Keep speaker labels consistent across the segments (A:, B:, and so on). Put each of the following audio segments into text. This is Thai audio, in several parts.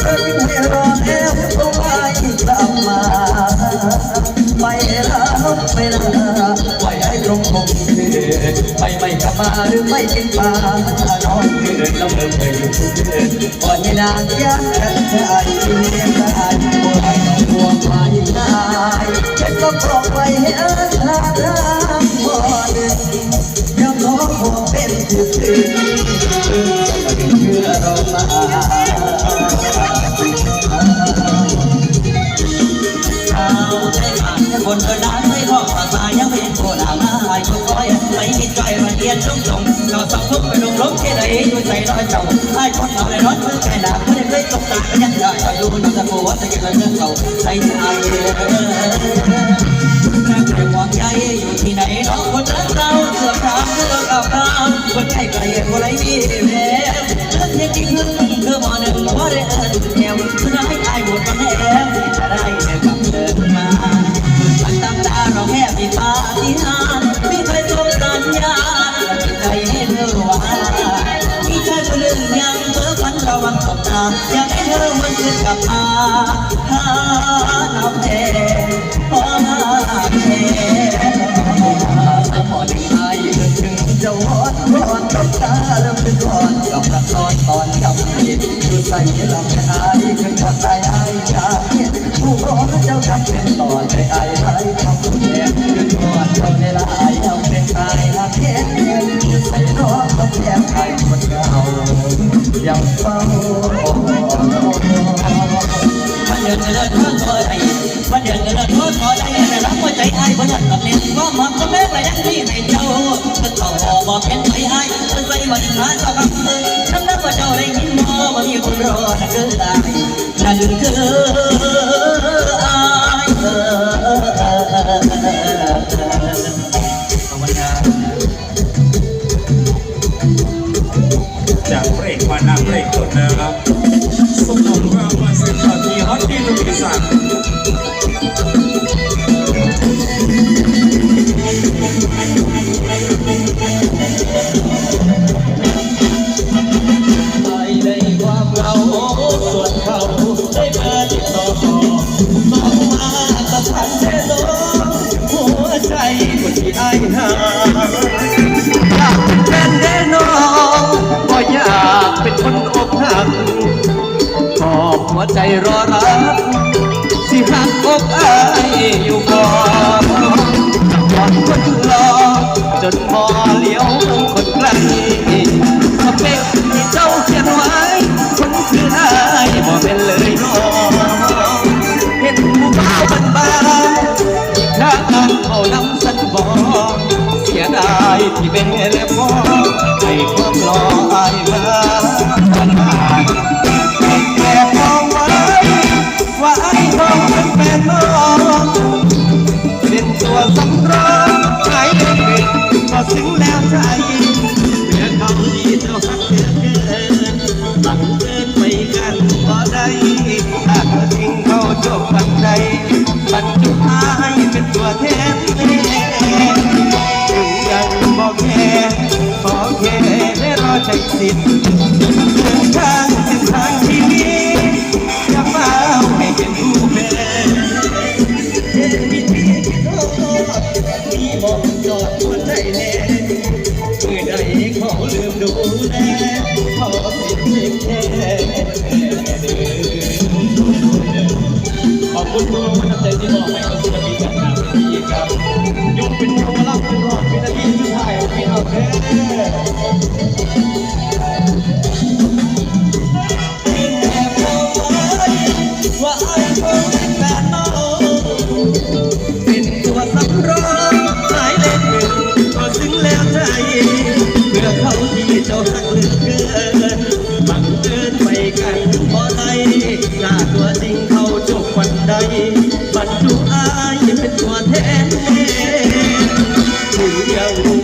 A: เพิ่งให้รอแล้วก็ไม่กลับมา ไปรับเวลาไว้ให้ตรงคงไปไม่กลับมาหรือไม่กินปลานอนเกินแล้วเดินไปอยู่เกินก่อนไม่นานยักกันใจเรียนได้โอ้ยห่วงมายิ่งนายฉันก็บอกไปให้อาทาทางหมดยังขอขอเป็นจุดถึงจะเป็นเพื่อเรามา
B: ในรถมือใจหนักไม่ได้เคยตกตาก็ยังได้จะดูน้ำตะโกว่าจะเก็บเรื่องเก่าใส่ใจแม่เพียงหวังใจอยู่ที่ไหนน้องคนรักเราเสือขามเสือขาวขามคนใจไกลคนไรมีแม้เรื่องจริงคือมอหนึ่งว่าได้ เธอมันคืนกลับมาหาน้ำแดงขอมาแทน
A: พอถึงอายถึงจะวอนวอนตบตาแล้วเป็นก่อนกับละครตอนจำผิดคือใส่ลำอายขึ้นกับใจอายชาผู้ร้องเจ้าทำเป็นต่อใจอายไร เดินเงินเพื่
B: อตัวใจมันเดินเดินเพื่อตัวใจแต่รักหัวใจอายบ่ทันกับเล่นก็มักก็แม้แต่ยังที่ให้เจ้าถ้าเขาบอกเป็นไปอายจะใส่วันขาเจ้ากับเธอฉันนับว่าเจ้าได้ยินบ่ว่ามีคนรอนั่นคืออายนั่นคืออ ด้น้อ
A: งก็อยากเป็นคนอกหักขอบหั วใจรอรัก สิหักอกอายอยู่ก่อนก่อนคนรอจนพอเลี้ยวคนไกลสเปคที่เจ้าเขียนไว้คนคืออายบ่เป็นเลยน้องเห็นผู้บ่าวบันบานถ้าอ่านเขานำสันบอกเสียดายที่เป็นและพอให้ความรอ บรรจุท้าย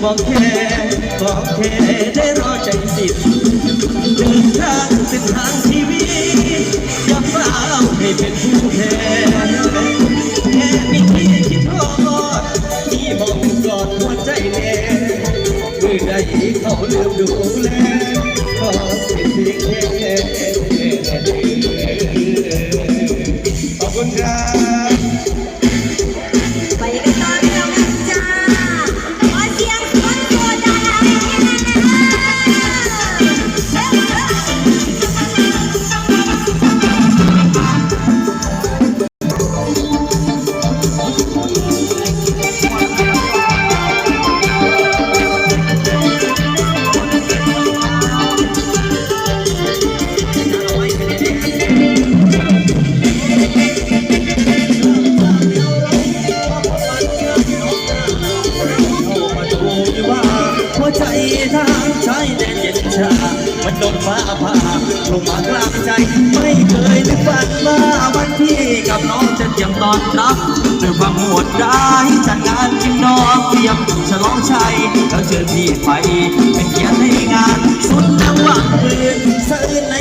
A: บอกแค่บอกแค่ได้รอใจสิทธิ์เดินทางเส้นทางชีวิตอย่าเฝ้าให้เป็นผู้แพ้แค่มีที่คิดทอดที่มองกอดหัวใจแน่เมื่อใดเขาลืมดูแล ชา มันโดนฟ้าผ่าลงมากลางใจ ไม่เคยนึกฝันว่าวันที่กับน้องจะเตรียมตอนรับด้วยความโหดร้ายจัดงานกินน้องเตรียมฉลองชัยแล้วเชิญพี่ไปเป็นเกียรติในงานสุดจังหวะปืนสะอื้นใน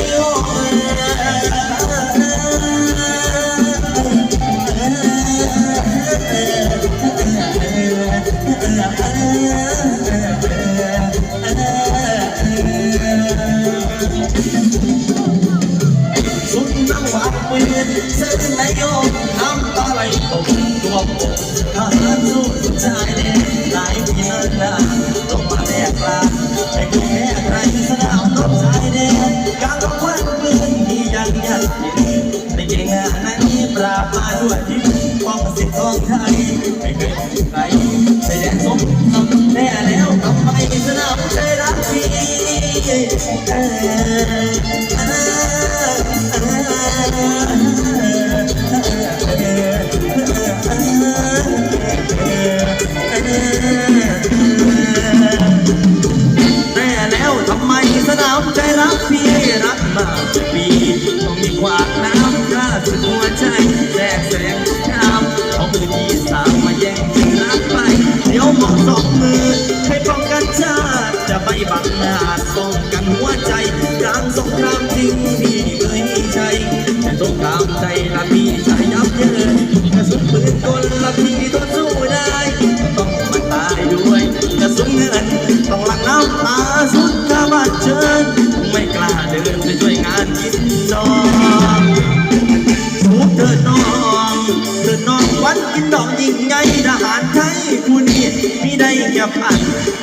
A: ทำไมสนามใจรักพี่รักมา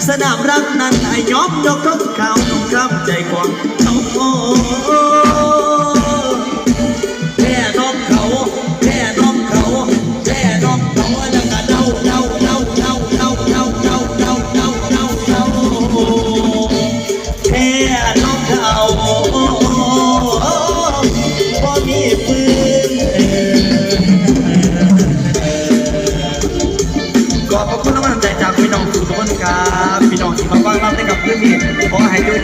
A: สนามรักนั้นให้ยอมยกทงข่าวต้องคำใจของเขาโอ้แค่น้องเขาแค่น้องเขาแค่น้องเขาแล้วก็เดาเดาเดาเดาเดาเดาเดาเดาเดาเดาเดาแค่น้องเขา 我还有你